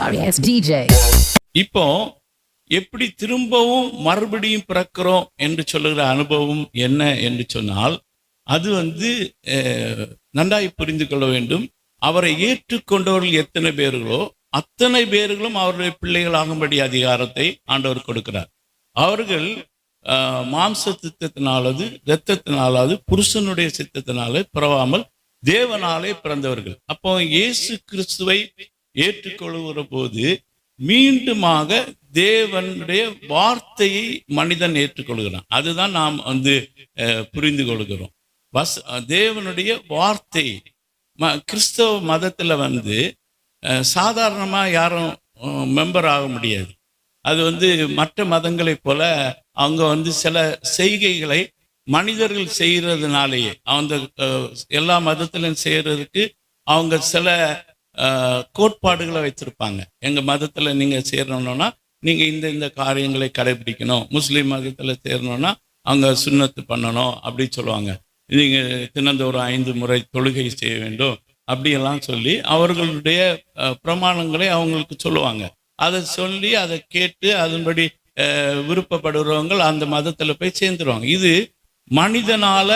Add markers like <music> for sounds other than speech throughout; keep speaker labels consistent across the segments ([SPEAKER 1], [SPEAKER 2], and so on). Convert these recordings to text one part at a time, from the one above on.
[SPEAKER 1] sorry ass DJ.
[SPEAKER 2] இப்போ எப்படி திரும்பவும் மறுபடியும் பிறக்கிறோம் என்று சொல்லுகிற அனுபவம் என்ன என்று சொன்னால் அது வந்து நன்றாய் புரிந்து கொள்ள வேண்டும். அவரை ஏற்றுக்கொண்டவர்கள் எத்தனை பேர்களோ அத்தனை பேர்களும் அவருடைய பிள்ளைகளாகும்படி அதிகாரத்தை ஆண்டவர் கொடுக்கிறார். அவர்கள் மாம்ச சித்தத்தினாலது இரத்தத்தினாலாவது புருஷனுடைய சித்தத்தினாலே பிறவாமல் தேவனாலே பிறந்தவர்கள். அப்போ இயேசு கிறிஸ்துவை ஏற்றுக்கொள்கிற போது மீண்டுமாக தேவனுடைய வார்த்தையை மனிதன் ஏற்றுக்கொள்கிறான். அதுதான் நாம் வந்து புரிந்து கொள்கிறோம். வஸ் தேவனுடைய வார்த்தை ம கிறிஸ்தவ மதத்தில் வந்து சாதாரணமாக யாரும் மெம்பர் ஆக முடியாது. அது வந்து மற்ற மதங்களைப் போல அவங்க வந்து சில செய்கைகளை மனிதர்கள் செய்கிறதுனாலேயே அந்த எல்லா மதத்திலும் செய்கிறதுக்கு அவங்க சில கோட்பாடுகளை வச்சுருப்பாங்க எங்கள் மதத்தில் நீங்கள் சேரணும்னா நீங்கள் இந்த இந்த காரியங்களை கடைபிடிக்கணும். முஸ்லீம் மதத்தில் சேரணும்னா அவங்க சுண்ணத்து பண்ணணும் அப்படி சொல்லுவாங்க. நீங்கள் தினந்தோறும் ஐந்து முறை தொழுகை செய்ய வேண்டும் அப்படியெல்லாம் சொல்லி அவர்களுடைய பிரமாணங்களை அவங்களுக்கு சொல்லுவாங்க. அதை சொல்லி அதை கேட்டு அதன்படி விருப்பப்படுறவங்க அந்த மதத்தில் போய் சேர்ந்துருவாங்க. இது மனிதனால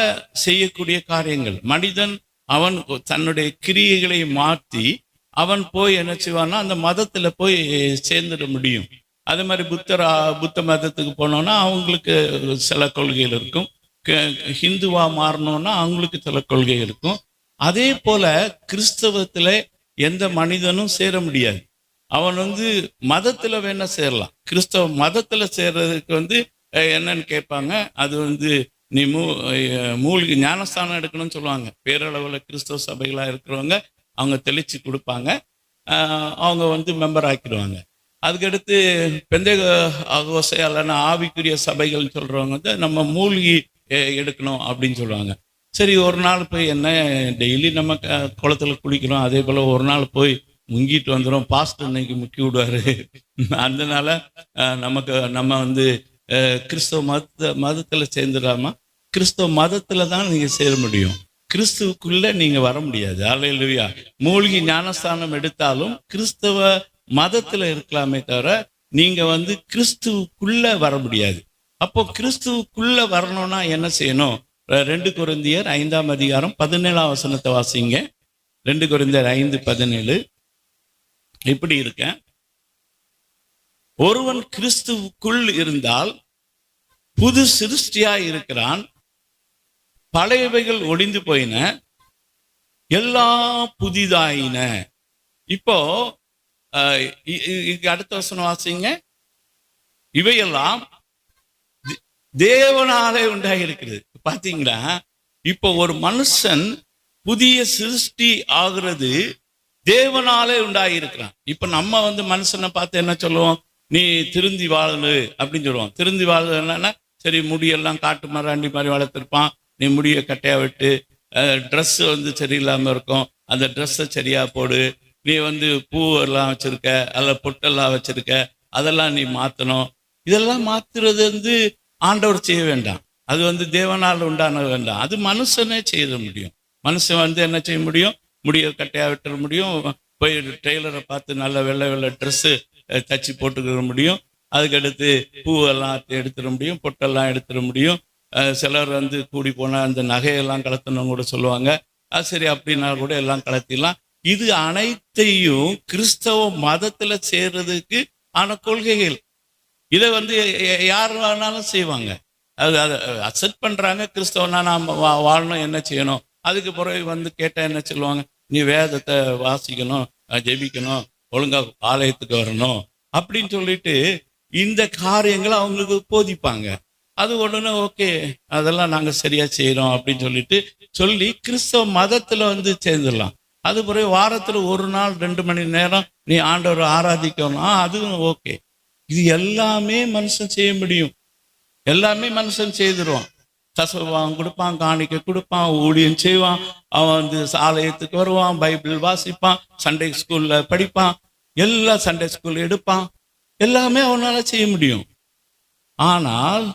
[SPEAKER 2] செய்யக்கூடிய காரியங்கள். மனிதன் அவன் தன்னுடைய கிரியைகளை மாற்றி அவன் போய் என்ன செய்வான்னா அந்த மதத்துல போய் சேர்ந்துட முடியும். அதே மாதிரி புத்தரா புத்த மதத்துக்கு போனோம்னா அவங்களுக்கு சில கொள்கைகள் இருக்கும். க- ஹிந்துவா மாறணும்னா அவங்களுக்கு சில கொள்கை இருக்கும். அதே போல கிறிஸ்தவத்துல எந்த மனிதனும் சேர முடியாது. அவன் வந்து மதத்துல வேணா சேரலாம். கிறிஸ்தவ மதத்துல சேர்றதுக்கு வந்து என்னன்னு கேட்பாங்க அது வந்து நீ மூ மூலிகை ஞானஸ்தானம் எடுக்கணும்னு சொல்லுவாங்க. பேரளவுல கிறிஸ்தவ சபைகளா இருக்கிறவங்க அவங்க தெளிச்சு கொடுப்பாங்க. அஹ், அவங்க வந்து மெம்பர் ஆக்கிடுவாங்க. அதுக்கடுத்து பெந்தை அகோசை ஆவிக்குரிய சபைகள்னு சொல்றவங்க வந்து நம்ம மூலிகை எடுக்கணும் அப்படின்னு சொல்லுவாங்க. சரி ஒரு நாள் போய் என்ன டெய்லி நம்ம குளத்தில் குளத்துல குளிக்கிறோம். அதே போல ஒரு நாள் போய் முங்கிட்டு வந்துடும் பாஸ்டர் இன்னைக்கு முக்கி விடுவாரு. அதனால நமக்கு நம்ம வந்து கிறிஸ்தவ மத மதத்தில் சேர்ந்துடாம கிறிஸ்தவ மதத்தில் தான் நீங்க சேர முடியும். கிறிஸ்துவுக்குள்ள நீங்க வர முடியாது. அல்லேலூயா மூலிகை ஞானஸ்தானம் எடுத்தாலும் கிறிஸ்தவ மதத்துல இருக்கலாமே தவிர நீங்க வந்து கிறிஸ்துவுக்குள்ள வர முடியாது. அப்போ கிறிஸ்துவுக்குள்ள வரணும்னா என்ன செய்யணும்? ரெண்டு குருந்தியர் ஐந்தாம் அதிகாரம் பதினேழாம் வசனத்தை வாசிங்க. ரெண்டு குருந்தியர் ஐந்து பதினேழு. இப்படி இருக்க. ஒருவன் கிறிஸ்துவுக்குள் இருந்தால் புது சிருஷ்டியா இருக்கிறான். பழையவைகள் ஒளிந்து போயின எல்லாம் புதிதாயின. இப்போ இ- அடுத்த வசனம் வாசிங்க. இவையெல்லாம் தேவனாலே உண்டாகி இருக்கிறது பாத்தீங்களா இப்போ ஒரு மனுஷன் புதிய சிருஷ்டி ஆகுறது தேவனாலே உண்டாகி இருக்கிறான் இப்ப நம்ம வந்து மனுஷனை பார்த்து என்ன சொல்லுவோம்? நீ திருந்தி வாழு அப்படின்னு சொல்லுவோம். திருந்தி வாழு என்னன்னா சரி முடியெல்லாம் காட்டு மராண்டி மாதிரி வளர்த்துருப்பான். நீ முடிய கட்டையா விட்டு ட்ரெஸ் வந்து சரியில்லாமல் இருக்கும். அந்த ட்ரெஸ்ஸை சரியா போடு. நீ வந்து பூ எல்லாம் வச்சிருக்க அல்ல பொட்டெல்லாம் வச்சிருக்க அதெல்லாம் நீ மாற்றணும் இதெல்லாம் மாத்துறது வந்து ஆண்டவர் செய்ய வேண்டாம். அது வந்து தேவனால் உண்டான வேண்டாம். அது மனுஷனே செய்ய முடியும். மனுஷன் வந்து என்ன செய்ய முடியும்? முடிய கட்டையா விட்டுற முடியும். போய் டெய்லரை பார்த்து நல்ல வெள்ளை வெள்ளை ட்ரெஸ்ஸு தச்சு போட்டுக்கிற முடியும். அதுக்கடுத்து பூவெல்லாம் எடுத்துட முடியும் பொட்டெல்லாம் எடுத்துட முடியும். சிலர் வந்து கூடி போனால் அந்த நகையெல்லாம் கலத்தணும் கூட சொல்லுவாங்க. அது சரி அப்படின்னா கூட எல்லாம் கலத்திடலாம். இது அனைத்தையும் கிறிஸ்தவ மதத்துல சேர்றதுக்கு ஆன கொள்கைகள். இதை வந்து யார் வேணாலும் செய்வாங்க. அது அதை அக்செப்ட் பண்றாங்க கிறிஸ்தவனா நாம் வா- வாழணும் என்ன செய்யணும். அதுக்கு பிறகு வந்து கேட்டா என்ன சொல்லுவாங்க? நீ வேதத்தை வாசிக்கணும் ஜெபிக்கணும் ஒழுங்கா ஆலயத்துக்கு வரணும் அப்படின்னு சொல்லிட்டு இந்த காரியங்களை அவங்களுக்கு போதிப்பாங்க. அது உடனே ஓகே அதெல்லாம் நாங்கள் சரியா செய்கிறோம் அப்படின்னு சொல்லிட்டு சொல்லி கிறிஸ்தவ மதத்தில் வந்து சேர்ந்துடலாம். அது பிறகு வாரத்தில் ஒரு நாள் ரெண்டு மணி நேரம் நீ ஆண்டவரை ஆராதிக்கணும். அதுவும் ஓகே. இது எல்லாமே மனுஷன் செய்ய முடியும். எல்லாமே மனுஷன் செய்திருவான். கசவான் கொடுப்பான் காணிக்க கொடுப்பான் ஊழியம் செய்வான். அவன் வந்து ஆலயத்துக்கு வருவான் பைபிள் வாசிப்பான் சண்டே ஸ்கூலில் படிப்பான். எல்லா சண்டே ஸ்கூல் எடுப்பான். எல்லாமே அவனால் செய்ய முடியும். ஆனால்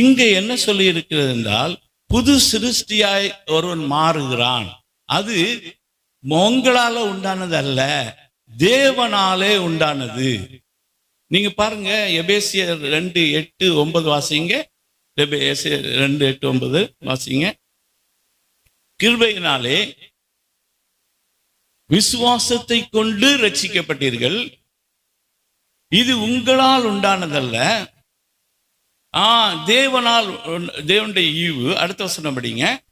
[SPEAKER 2] இங்கே என்ன சொல்லி இருக்கிறது என்றால் புது சிருஷ்டியாய் ஒருவன் மாறுகிறான். அது உங்களால உண்டானது அல்ல தேவனாலே உண்டானது. நீங்க பாருங்க எபேசியர் ரெண்டு எட்டு ஒன்பது வாசிங்க. எபேசியர் ரெண்டு எட்டு ஒன்பது வாசிங்க. கிருபையினாலே விசுவாசத்தை கொண்டு ரட்சிக்கப்பட்டீர்கள். இது உங்களால் உண்டானதல்ல ஆ தேவனால் உண்- தேவனுடைய ஈவு அடுத்த வசனம் படிங்க.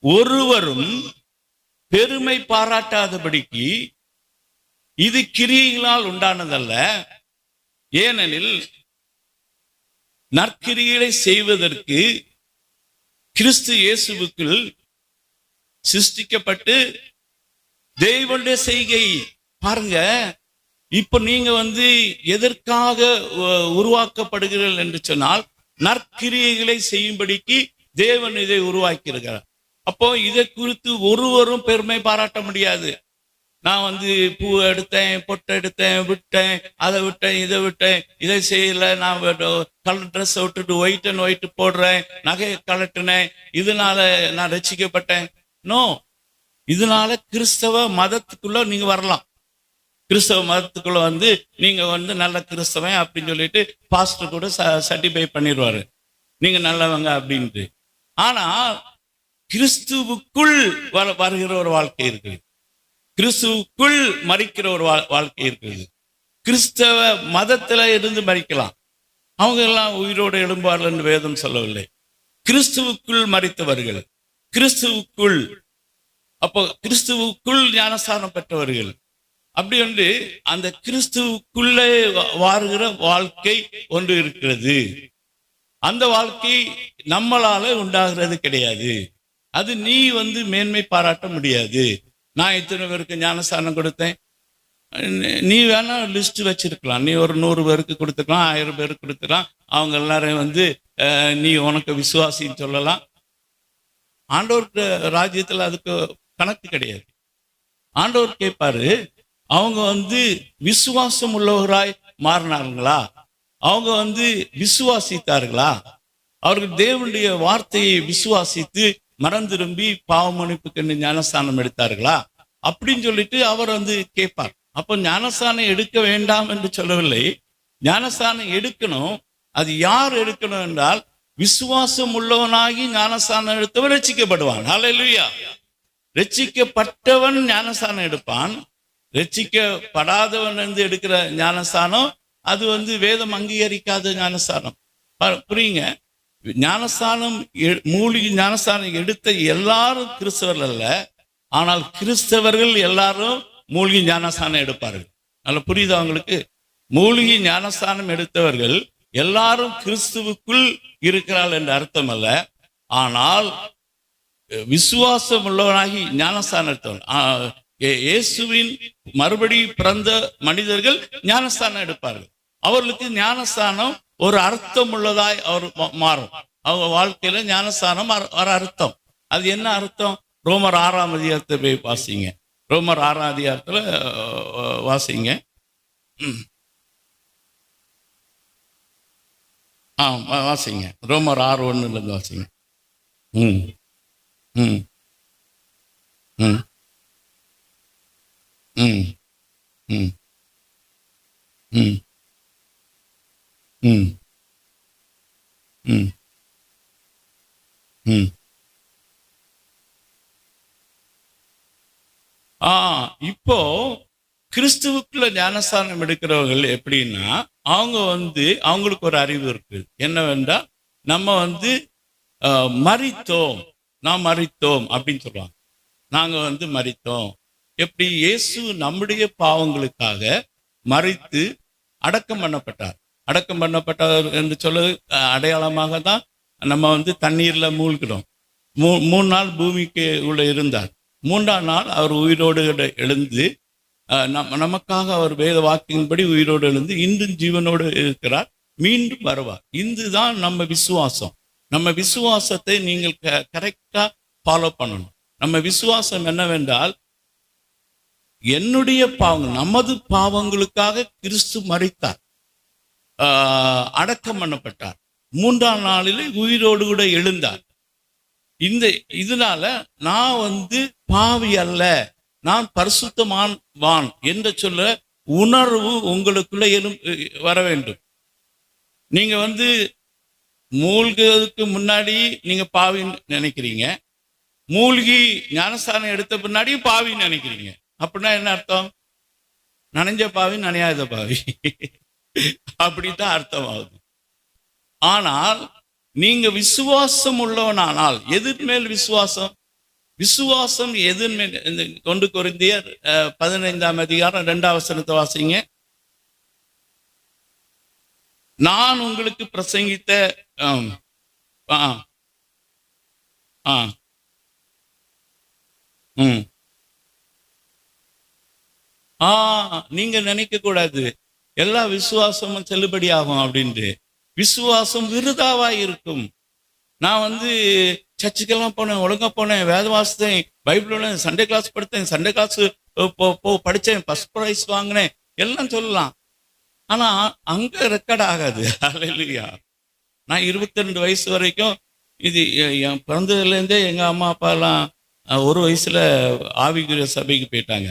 [SPEAKER 2] ஒருவரும் பெருமை பாராட்டாதபடிக்கு இது கிரியைகளால் உண்டானதல்ல. ஏனெனில் நற்கிரிகளை செய்வதற்கு கிறிஸ்து இயேசுவுக்குள் சிருஷ்டிக்கப்பட்டு தெய்வனுடைய செய்கை பாருங்க. இப்ப நீங்க வந்து எதற்காக உருவாக்கப்படுகிறீர்கள் என்று சொன்னால் நற்கிரியைகளை செய்யும்படிக்கு தேவன் இதை உருவாக்கியிருக்கிறார். அப்போ இதை குறித்து ஒருவரும் பெருமை பாராட்ட முடியாது. நான் வந்து பூ எடுத்தேன் பொட்டை எடுத்தேன் விட்டேன் அதை விட்டேன் இதை விட்டேன் இதை செய்யல நான் கலர் ட்ரெஸ்ஸை விட்டுட்டு ஒயிட் அண்ட் ஒயிட் போடுறேன் நகையை கலட்டினேன் இதனால நான் ரசிக்கப்பட்டேன். நோ இதனால கிறிஸ்தவ மதத்துக்குள்ள நீங்க வரலாம். கிறிஸ்தவ மதத்துக்குள்ள வந்து நீங்க வந்து நல்ல கிறிஸ்தவன் அப்படின்னு சொல்லிட்டு பாஸ்டர் கூட சர்டிஃபை பண்ணிடுவாரு நீங்க நல்லவங்க அப்படின்ட்டு. ஆனா கிறிஸ்துவுக்குள் வர வருகிற ஒரு வாழ்க்கை இருக்குது. கிறிஸ்துவுக்குள் மறிக்கிற ஒரு வா- வாழ்க்கை இருக்குது. கிறிஸ்தவ மதத்துல இருந்து மறிக்கலாம் அவங்க எல்லாம் உயிரோடு எழும்பார்கள் என்று வேதம் சொல்லவில்லை. கிறிஸ்துவுக்குள் மறித்தவர்கள் கிறிஸ்துவுக்குள். அப்போ கிறிஸ்துவுக்குள் ஞானஸ்தானம் பெற்றவர்கள். அப்படி வந்து அந்த கிறிஸ்துவுக்குள்ளே வாருகிற வாழ்க்கை ஒன்று இருக்கிறது. அந்த வாழ்க்கை நம்மளால உண்டாகிறது கிடையாது. அது நீ வந்து மேன்மை பாராட்ட முடியாது. நான் இத்தனை பேருக்கு ஞானஸ்தானம் கொடுத்தேன். நீ- வேணா லிஸ்ட் வச்சிருக்கலாம். நீ ஒரு நூறு பேருக்கு கொடுத்துக்கலாம் ஆயிரம் பேருக்கு கொடுத்துக்கலாம். அவங்க எல்லாரையும் வந்து நீ உனக்கு விசுவாசின்னு சொல்லலாம். ஆண்டோருக்கு ராஜ்யத்தில் அதுக்கு கணக்கு கிடையாது. ஆண்டவர் கேட்பாரு அவங்க வந்து விசுவாசம் உள்ளவராய் மாறினார்களா? அவங்க வந்து விசுவாசித்தார்களா? அவர்கள் தேவனுடைய வார்த்தையை விசுவாசித்து மறந்திரும்பி பாவ மன்னிப்புக்கு ஞானஸ்தானம் எடுத்தார்களா? அப்படின்னு சொல்லிட்டு அவர் வந்து கேட்பார். அப்போ ஞானஸ்தானம் எடுக்க வேண்டாம் என்று சொல்லவில்லை. ஞானஸ்தானம் எடுக்கணும். அது யார் எடுக்கணும் என்றால் விசுவாசம் உள்ளவனாகி ஞானஸ்தானம் எடுத்தவன் ரட்சிக்கப்படுவான். ஹalleluya ரட்சிக்கப்பட்டவன் ஞானஸ்தானம் எடுப்பான். ரட்சிக்கப்படாதவன் வந்து எடுக்கிற ஞானஸ்தானம் அது வந்து வேதம் அங்கீகரிக்காத ஞானஸ்தானம். ப- புரியுங்க? ஞானஸ்தானம் மூலிகை ஞானஸ்தானம் எடுத்த எல்லாரும் கிறிஸ்தவர்கள் அல்ல. ஆனால் கிறிஸ்தவர்கள் எல்லாரும் மூலிகை ஞானஸ்தானம் எடுப்பார்கள். நல்லா புரியுது அவங்களுக்கு மூலிகை ஞானஸ்தானம் எடுத்தவர்கள் எல்லாரும் கிறிஸ்துவுக்குள் இருக்கிறாள் என்ற அர்த்தம் அல்ல. ஆனால் விசுவாசம் உள்ளவனாகி ஞானஸ்தானம் எடுத்தவன். இயேசுவின் மறுபடி பிறந்த மனிதர்கள் ஞானஸ்தானம் எடுப்பார்கள். அவர்களுக்கு ஞானஸ்தானம் ஒரு அர்த்தம் உள்ளதாய் அவர் மாறும். அவங்க வாழ்க்கையில ஞானஸ்தானம் ஒரு- அர்த்தம். அது என்ன அர்த்தம்? ரோமர் ஆறாம் அதிகாரத்தை போய் வாசிங்க. ரோமர் ஆறாம் அதிகாரத்துல வாசிங்க. ஆ வாசிங்க. ரோமர் ஆறு ஒண்ணுல இருந்து வாசிங்க. ம். ம். ம். ம். ம். ம். ம். ம். ம். ஆ இப்போ கிறிஸ்துவுக்குள்ள ஞானஸ்தானம் எடுக்கிறவர்கள் எப்படின்னா அவங்க வந்து அவங்களுக்கு ஒரு அறிவு இருக்கு. என்னவென்றா நம்ம வந்து மறித்தோம். மரித்தோம் நாம் மறித்தோம் அப்படின்னு சொல்லுவாங்க. நாங்க வந்து மறித்தோம். எப்படி இயேசு நம்முடைய பாவங்களுக்காக மறித்து அடக்கம் பண்ணப்பட்டார். அடக்கம் பண்ணப்பட்டார் என்று சொல்ல அடையாளமாக தான் நம்ம வந்து தண்ணீர்ல மூழ்கிறோம் மூ மூணு நாள் பூமிக்கு உள்ள இருந்தார். மூன்றாம் நாள் அவர் உயிரோடு எழுந்து நம் நமக்காக அவர் வேத வாக்கின்படி உயிரோடு எழுந்து இன்றும் ஜீவனோடு இருக்கிறார். மீண்டும் வருவார். இதுதான் நம்ம விசுவாசம். நம்ம விசுவாசத்தை நீங்கள் க கரெக்டா ஃபாலோ பண்ணணும். நம்ம விசுவாசம் என்னவென்றால் என்னுடைய பாவங்கள் நமது பாவங்களுக்காக கிறிஸ்து மறைத்தார் அடக்கம் பண்ணப்பட்டார். மூன்றாம் நாளிலே உயிரோடு கூட எழுந்தார். இந்த இதனால நான் வந்து பாவி அல்ல நான் பரிசுத்தமான் வான் என்று சொல்ல உணர்வு உங்களுக்குள்ள எழும் வர வேண்டும். நீங்க வந்து மூழ்கிறதுக்கு முன்னாடி நீங்க பாவின்னு நினைக்கிறீங்க. மூழ்கி ஞானஸ்தானம் எடுத்த பின்னாடியும் பாவின்னு நினைக்கிறீங்க. அப்படின்னா என்ன அர்த்தம்? நனைஞ்ச பாவி நனையாத பாவி. அப்படித்தான் அர்த்தம் ஆகுது ஆனால் நீங்க விசுவாசம் உள்ளவனானால் எதிர் மேல் விசுவாசம்? விசுவாசம் எதிர் மேல் இந்த கொண்டு கொரிந்தியர் பதினைந்தாம் அதிகாரம் இரண்டாம் வசனத்தை வாசிங்க. நான் உங்களுக்கு பிரசங்கித்த ஆ ஆ ம். ஆ நீங்க நினைக்க கூடாது. எல்லா விசுவாசமும் செல்லுபடி ஆகும் அப்படின்ட்டு. விசுவாசம் விருதாவா இருக்கும். நான் வந்து சர்ச்சுக்கெல்லாம் போனேன் ஒழுங்கா போனேன் வேத வாசித்தேன் பைபிளோட சண்டே கிளாஸ் படுத்தேன் சண்டே கிளாஸ் போ படித்தேன் ஃபர்ஸ்ட் ப்ரைஸ் வாங்கினேன் எல்லாம் சொல்லலாம். ஆனா அங்க ரெக்கார்ட் ஆகாது. இல்லையா நான் இருபத்தி ரெண்டு வயசு வரைக்கும் இது என் பிறந்ததுலேருந்தே எங்க அம்மா அப்பா எல்லாம் ஒரு வயசுல ஆவிக்குரிய சபைக்கு போயிட்டாங்க.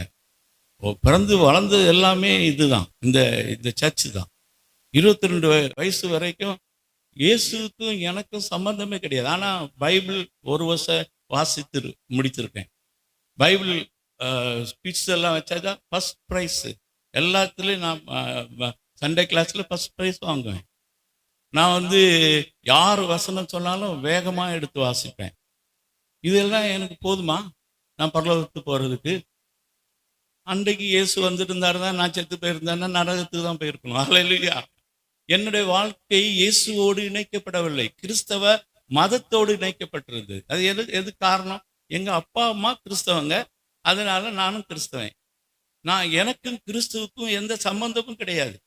[SPEAKER 2] பிறந்து வளர்ந்தது எல்லாமே இதுதான். இந்த இந்த சர்ச்சு தான். இருபத்தி ரெண்டு வயசு வரைக்கும் இயேசுக்கும் எனக்கும் சம்பந்தமே கிடையாது. ஆனால் பைபிள் ஒரு வருஷம் வாசித்து முடித்திருக்கேன். பைபிள் ஸ்பீச் எல்லாம் வச்சாதான் ஃபர்ஸ்ட் ப்ரைஸு எல்லாத்துலேயும் நான் சண்டே கிளாஸில் ஃபர்ஸ்ட் ப்ரைஸ் வாங்குவேன். நான் வந்து யார் வசனம் சொன்னாலும் வேகமாக எடுத்து வாசிப்பேன். இதெல்லாம் எனக்கு போதுமா? நான் பரலோகத்துக்கு போகிறதுக்கு அன்றைக்கு இயேசு வந்துட்டு தான் நான் செத்து போயிருந்தேன்னா நரகத்துக்கு தான் போயிருக்கணும். அல்லையா என்னுடைய வாழ்க்கை இயேசுவோடு இணைக்கப்படவில்லை. கிறிஸ்தவ மதத்தோடு இணைக்கப்பட்டிருந்தது. அது எது எது காரணம்? எங்க அப்பா அம்மா கிறிஸ்தவங்க. அதனால நானும் கிறிஸ்தவன். நான் எனக்கும் கிறிஸ்துவுக்கும் எந்த சம்பந்தமும் கிடையாது.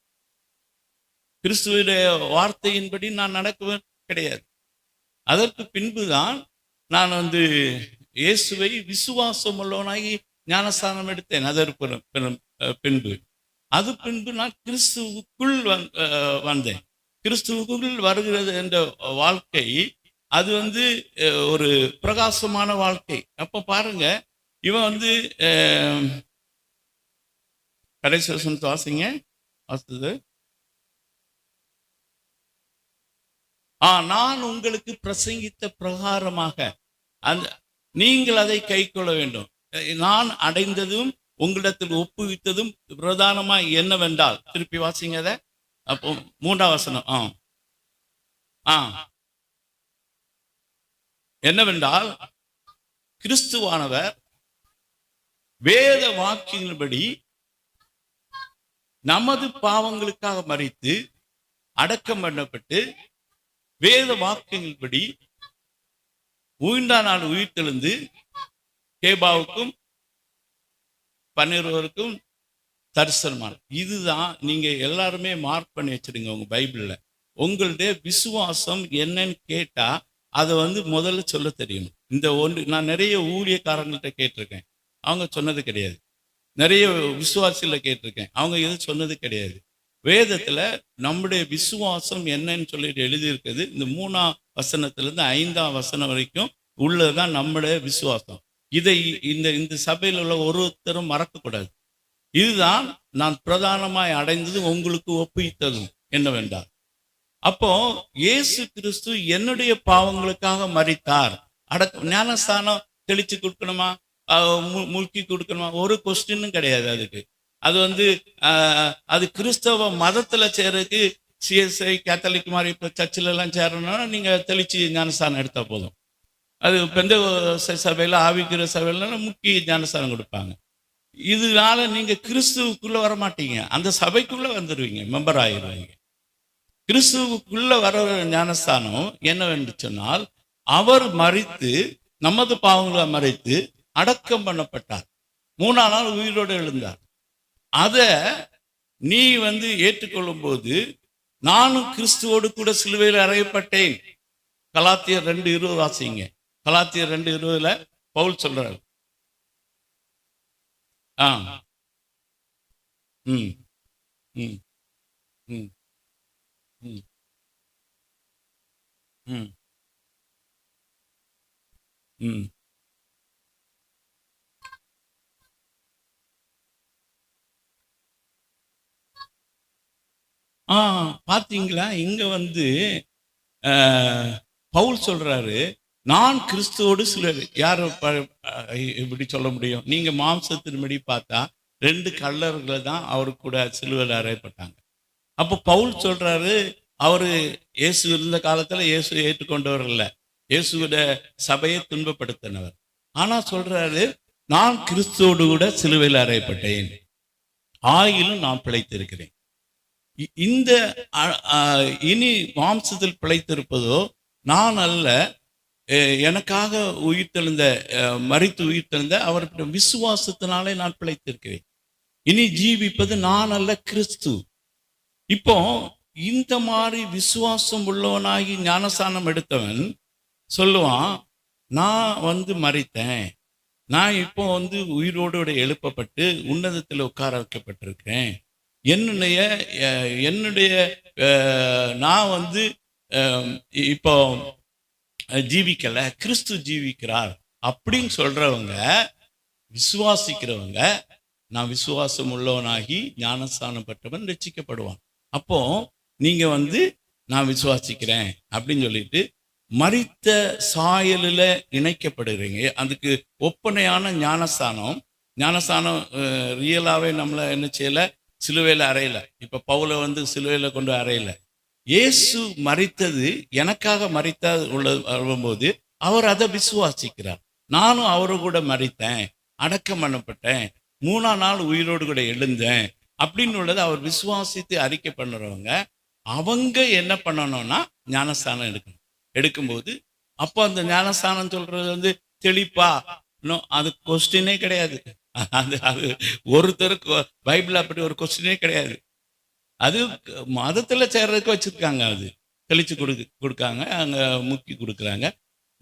[SPEAKER 2] கிறிஸ்துவுடைய வார்த்தையின்படி நான் நடக்குவேன் கிடையாது. அதற்கு பின்புதான் நான் வந்து இயேசுவை விசுவாசம் உள்ளவனாகி ஞானஸ்தானம் எடுத்தேன் அதற்கு பிற- அஹ் பின்பு. அது பின்பு நான் கிறிஸ்துவுக்குள் வந்- வந்தேன். கிறிஸ்துவுக்குள் வருகிறது என்ற வாழ்க்கை அது வந்து ஒரு பிரகாசமான வாழ்க்கை. அப்ப பாருங்க இவன் வந்து கடைசி வசனத்தை வாசிங்க. வாசித்தது. ஆ நான் உங்களுக்கு பிரசங்கித்த பிரகாரமாக அந்த நீங்கள் அதை கை கொள்ள வேண்டும். நான் அடைந்ததும் உங்களிடத்தில் ஒப்புவித்ததும் பிரதானமாய் என்னவென்றால் திருப்பி வாசிங்க அதை. அப்போ மூன்றாம் வசனம் ஆ. ஆ. என்னவென்றால் கிறிஸ்துவானவர் வேத வாக்கியின்படி நமது பாவங்களுக்காக மறித்து அடக்கம் பண்ணப்பட்டு வேத வாக்கியங்களின்படி உயிர்ந்தா நாள் உயிர்த்தெழுந்து கேபாவுக்கும் பன்னிருவருக்கும் தரிசனமான இதுதான் நீங்க எல்லாருமே மார்க் பண்ணி வச்சிருங்க உங்க பைபிள்ல. உங்களுடைய விசுவாசம் என்னன்னு கேட்டா அதை வந்து முதல்ல சொல்ல தெரியும். இந்த ஒன்று நான் நிறைய ஊழியக்காரங்கள்ட்ட கேட்டிருக்கேன். அவங்க சொன்னது கிடையாது. நிறைய விசுவாசிகளை கேட்டிருக்கேன். அவங்க எதுவும் சொன்னது கிடையாது. வேதத்துல நம்முடைய விசுவாசம் என்னன்னு சொல்லிட்டு எழுதியிருக்குது இந்த மூணாம் வசனத்துல இருந்து ஐந்தாம் வசனம் வரைக்கும் உள்ளதுதான் நம்முடைய விசுவாசம். இதை இந்த இந்த சபையில் உள்ள ஒருத்தரும் மறக்கக்கூடாது. இதுதான் நான் பிரதானமாய் அடைந்தது உங்களுக்கு ஒப்புவித்ததும் என்னவென்றால் அப்போ இயேசு கிறிஸ்து என்னுடைய பாவங்களுக்காக மறித்தார் அடக்க ஞானஸ்தானம் தெளிச்சு கொடுக்கணுமா? மு- முழுக்கி கொடுக்கணுமா? ஒரு கொஸ்டின்னு கிடையாது அதுக்கு. அது வந்து ஆஹ், அது கிறிஸ்தவ மதத்துல சேர்றதுக்கு சிஎஸ்ஐ கேத்தலிக் மாதிரி இப்போ சர்ச்சில் எல்லாம் சேரணும்னா நீங்க தெளிச்சு ஞானஸ்தானம் எடுத்தா போதும். அது பெந்த சபையில ஆவிக்கிற சபையில முக்கிய ஞானஸ்தானம் கொடுப்பாங்க. இதனால நீங்க கிறிஸ்துவுக்குள்ள வர மாட்டீங்க அந்த சபைக்குள்ள வந்துடுவீங்க மெம்பர் ஆகிடுவீங்க கிறிஸ்துவுக்குள்ள வர ஞானஸ்தானம் என்னவென்று சொன்னால் அவர் மறித்து நமது பாவங்களை மறைத்து அடக்கம் பண்ணப்பட்டார். மூணாம் நாள் உயிரோடு எழுந்தார். அதை நீ வந்து ஏற்றுக்கொள்ளும் போது நானும் கிறிஸ்துவோடு கூட சிலுவையில் அறையப்பட்டேன். கலாத்தியர் ரெண்டு இருபது வாசிங்க. கலாத்தியர் ரெண்டு இருபதுல பவுல் சொல்றாரு. ஆ. ம். ம். ம். ம். ம். ம். ஆ பார்த்தீங்களா இங்கே வந்து பவுல் சொல்றாரு நான் கிறிஸ்துவோடு சில யார் இப்படி சொல்ல முடியும்? நீங்க மாம்சத்தின்படி பார்த்தா ரெண்டு கல்லர்களை தான் அவரு கூட சிலுவையில் அறையப்பட்டாங்க. அப்போ பவுல் சொல்றாரு அவரு இயேசு இருந்த காலத்துல இயேசு ஏற்றுக்கொண்டவர் இல்லை இயேசுவோட சபையை துன்பப்படுத்தினவர். ஆனா சொல்றாரு நான் கிறிஸ்துவோடு கூட சிலுவையில் அறையப்பட்டேன். ஆயிலும் நான் பிழைத்திருக்கிறேன். இ- இந்த இனி மாம்சத்தில் பிழைத்திருப்பதோ நான் அல்ல எனக்காக உயிர்த்தெழுந்த அஹ், உயிர்த்தெழுந்த அவருடைய விசுவாசத்தினாலே நான் பிழைத்திருக்கிறேன். இனி ஜீவிப்பது நான் அல்ல கிறிஸ்து. இப்போ இந்த மாதிரி விசுவாசம் உள்ளவனாகி ஞானஸ்தானம் எடுத்தவன் சொல்லுவான் நான் வந்து மறித்தேன். நான் இப்போ வந்து உயிரோடு எழுப்பப்பட்டு உன்னதத்தில் உட்கார வைக்கப்பட்டிருக்கேன் என்னுடைய என்னுடைய அஹ், நான் வந்து இப்போ ஜீவிக்கல கிறிஸ்து ஜீவிக்கிறார் அப்படின்னு சொல்றவங்க விசுவாசிக்கிறவங்க நான் விசுவாசம் உள்ளவனாகி ஞானஸ்தானம் பெற்றவன் ரட்சிக்கப்படுவான். அப்போ நீங்க வந்து நான் விசுவாசிக்கிறேன் அப்படின்னு சொல்லிட்டு மறித்த சாயலில் இணைக்கப்படுகிறீங்க அதுக்கு ஒப்பனையான ஞானஸ்தானம். ஞானஸ்தானம் ரியலாகவே நம்மளை என்ன செய்யல? சிலுவையில் அறையலை. இப்போ பவுல வந்து சிலுவையில் கொண்டு அறையலை. இயேசு மறித்தது எனக்காக மரித்த உள்ள வரும்போது அவர் அதை விசுவாசிக்கிறார். நானும் அவரு கூட மறித்தேன் அடக்கம் பண்ணப்பட்டேன் மூணாம் நாள் உயிரோடு கூட எழுந்தேன் அப்படின்னு உள்ளதை அவர் விசுவாசித்து அறிக்கை பண்ணுறவங்க அவங்க என்ன பண்ணணும்னா ஞானஸ்தானம் எடுக்கணும். எடுக்கும்போது அப்போ அந்த ஞானஸ்தானம் சொல்றது வந்து தெளிப்பா? இன்னும் அது கொஸ்டினே கிடையாது. அது அது ஒருத்தருக்கு பைபிள் அப்படி ஒரு கொஸ்டினே கிடையாது. அது மதத்துல சேர்றதுக்கு வச்சிருக்காங்க அது. தெளிச்சு கொடுக்கு கொடுக்காங்க அங்க முக்கி கொடுக்குறாங்க.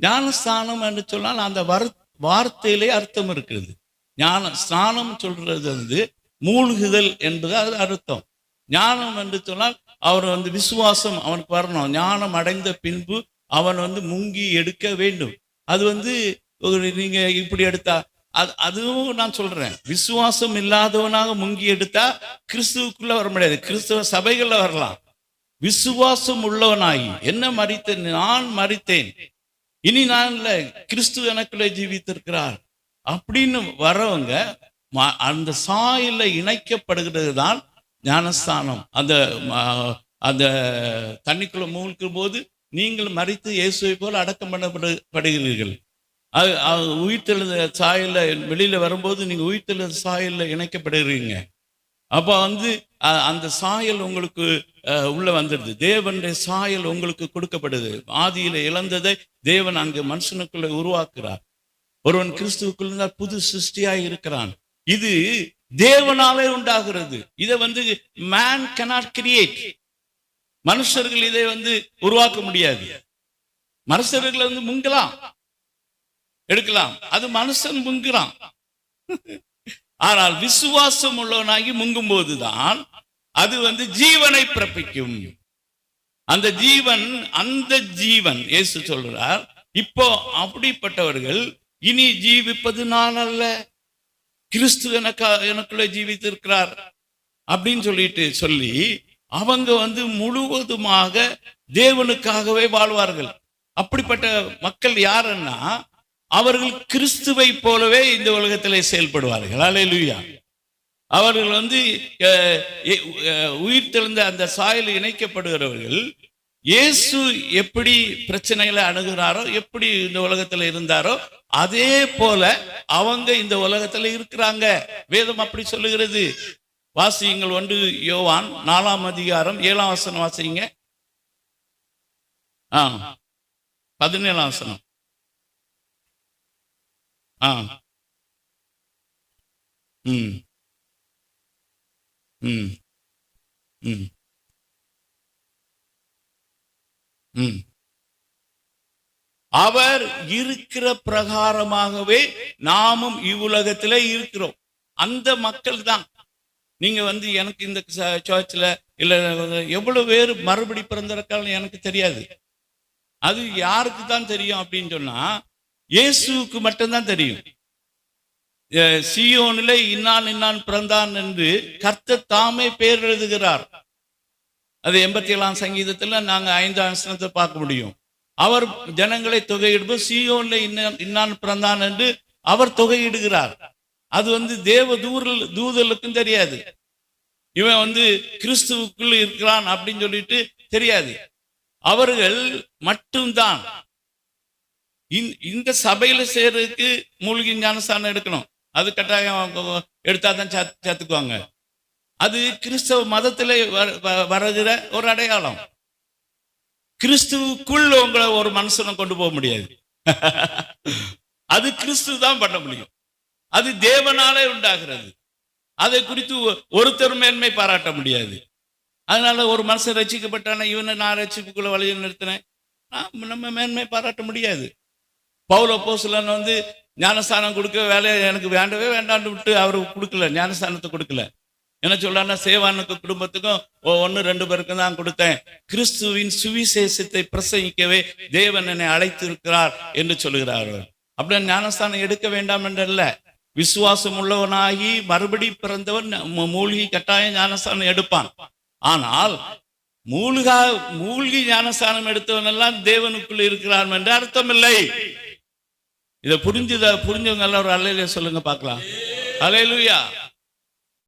[SPEAKER 2] ஞானஸ்தானம் என்று சொன்னால் அந்த வர வார்த்தையிலே அர்த்தம் இருக்குது ஞான ஸ்நானம் சொல்றது வந்து மூழ்குதல் என்பது அது அர்த்தம். ஞானம் என்று சொன்னால் அவர் வந்து விசுவாசம் அவனுக்கு வரணும். ஞானம் அடைந்த பின்பு அவன் வந்து முங்கி எடுக்க வேண்டும். அது வந்து ஒரு நீங்க இப்படி எடுத்தா அது அதுவும் நான் சொல்றேன். விசுவாசம் இல்லாதவனாக முங்கி எடுத்தா கிறிஸ்துவுக்குள்ள வர முடியாது. கிறிஸ்துவ சபைகள்ல வரலாம். விசுவாசம் உள்ளவனாகி என்ன மறித்தேன்? நான் மறித்தேன். இனி நான் இல்ல. கிறிஸ்து எனக்குள்ள ஜீவித்திருக்கிறார். அப்படின்னு வரவங்க ம- அந்த சாயில இணைக்கப்படுகிறது தான் ஞானஸ்தானம். அந்த அந்த தண்ணிக்குள்ள மூழ்கும் போது நீங்கள் மறித்து இயேசுவை போல் அடக்கம் பண்ணப்படுகிறீர்கள் அது அது உயிர்த்தெழுந்த சாயல்ல வெளியில வரும்போது நீங்க உயிர்த்தெழுந்த சாயல்ல இணைக்கப்படுறீங்க அப்ப வந்து அந்த சாயல் உங்களுக்கு அஹ், உள்ள வந்துடுது. தேவனுடைய சாயல் உங்களுக்கு கொடுக்கப்படுது. ஆதியில இழந்ததை தேவன் அங்கு மனுஷனுக்குள்ள உருவாக்குறார். ஒருவன் கிறிஸ்துவுக்குள்ள இருந்தால் புது சிருஷ்டியாய் இருக்கிறான். இது தேவனாலே உண்டாகிறது. இதை வந்து மேன் கனாட் கிரியேட் மனுஷர்கள் இதை வந்து உருவாக்க முடியாது. மனுஷர்களை வந்து முங்கலாம். எடுக்கலாம். அது மனுஷன் முங்குறான். ஆனால் விசுவாசம் உள்ளவனாகி முங்கும் போதுதான் அது வந்து ஜீவனை பிறப்பிக்கும். அந்த ஜீவன் அந்த ஜீவன் இயேசு சொல்றார் இப்போ அப்படிப்பட்டவர்கள் இனி ஜீவிப்பது நான் அல்ல. கிறிஸ்து எனக்கா எனக்குள்ள ஜீவித்திருக்கிறார். அப்படின்னு சொல்லிட்டு சொல்லி அவங்க வந்து முழுவதுமாக தேவனுக்காகவே வாழ்வார்கள். அப்படிப்பட்ட மக்கள் யாருன்னா அவர்கள் கிறிஸ்துவை போலவே இந்த உலகத்திலே செயல்படுவார்கள். அல்லேலூயா அவர்கள் வந்து எ- உயிர்த்தெழுந்த அந்த சாயல் இணைக்கப்படுகிறவர்கள் இயேசு எப்படி பிரச்சனைகளை அணுகிறாரோ எப்படி இந்த உலகத்துல இருந்தாரோ அதே போல அவங்க இந்த உலகத்துல இருக்கிறாங்க. வேதம் அப்படி சொல்லுகிறது. வாசியுங்கள் ஒன்று யோவான் நாலாம் அதிகாரம் ஏழாம் வசனம் வாசிங்க ஆ பதினேழாம் வசனம். ஆ. ம். ம். ம். ம். அவர் இருக்கிற பிரகாரமாகவே நாமும் இவ்வுலகத்தில் இருக்கிறோம். அந்த மக்கள் தான். நீங்க வந்து எனக்கு இந்த சர்ச்சில் இல்ல எவ்வளவு பேர் மறுபடி பிறந்திருக்கான்னு எனக்கு தெரியாது. அது யாருக்கு தான் தெரியும் அப்படின்னு சொன்னா இயேசுவுக்கு மட்டும்தான் தெரியும். அஹ் இன்னான் இன்னான் பிறந்தான் என்று கர்த்த தாமே பேர் எழுதுகிறார். அது எண்பத்தி ஏழாம் சங்கீதத்துல நாங்க ஐந்தாம் வசனத்தை பார்க்க முடியும். அவர் ஜனங்களை தொகையிடும்போது சீயோன்ல இன்னான் இன்னான் பிறந்தான் என்று அவர் தொகையிடுகிறார். அது வந்து தேவ தூரல் தூதலுக்கும் தெரியாது. இவன் வந்து கிறிஸ்துவுக்குள் இருக்கிறான் அப்படின்னு சொல்லிட்டு தெரியாது. அவர்கள் மட்டும்தான். இந்த- இந்த சபையில சேர்றதுக்கு மூலிகை ஞானஸ்தானம் எடுக்கணும். அது கட்டாயம் எடுத்தாதான் சேர்த்துக்குவாங்க அது கிறிஸ்தவ மதத்துல வ- வருகிற ஒரு அடையாளம். கிறிஸ்துவுக்குள் உங்களை ஒரு மனுஷனை கொண்டு போக முடியாது. <laughs> அது கிறிஸ்து தான் பண்ண முடியும். அது தேவனாலே உண்டாகிறது. அதை குறித்து ஒருத்தர் மேன்மை பாராட்ட முடியாது. அதனால ஒரு மனுஷன் ரசிக்கப்பட்டான இவனை நான் ரசிப்புக்குள்ள வழியில் நிறுத்தினேன். நம்ம மேன்மை பாராட்ட முடியாது. பவுல போசலன் வந்து ஞானஸ்தானம் கொடுக்க வேலையை எனக்கு வேண்டவே வேண்டான்னு விட்டு அவர் கொடுக்கல ஞானஸ்தானத்தை கொடுக்கல. என்ன சொல்றாருன்னா சேவானுக்கு குடும்பத்துக்கும் ஒன்று ரெண்டு பேருக்கும் தான் கொடுத்தேன். கிறிஸ்துவின் சுவிசேஷத்தை பிரசங்கிக்கவே தேவன் என்னை அழைத்திருக்கிறார் என்று சொல்லுகிறார் அப்படி அப்படியே ஞானஸ்தானம் எடுக்க வேண்டாம் என்றல்ல. விசுவாசம் உள்ளவனாகி மறுபடி பிறந்தவன் மூழ்கி கட்டாயம் ஞானஸ்தானம் எடுப்பான். ஆனால் மூழ்கா மூழ்கி ஞானஸ்தானம் எடுத்தவன் எல்லாம் தேவனுக்குள் இருக்கிறான் என்று அர்த்தம் இல்லை இதை புரிஞ்சுதா புரிஞ்சவங்க எல்லாம் ஒரு அலையில சொல்லுங்க பார்க்கலாம். அலையிலுயா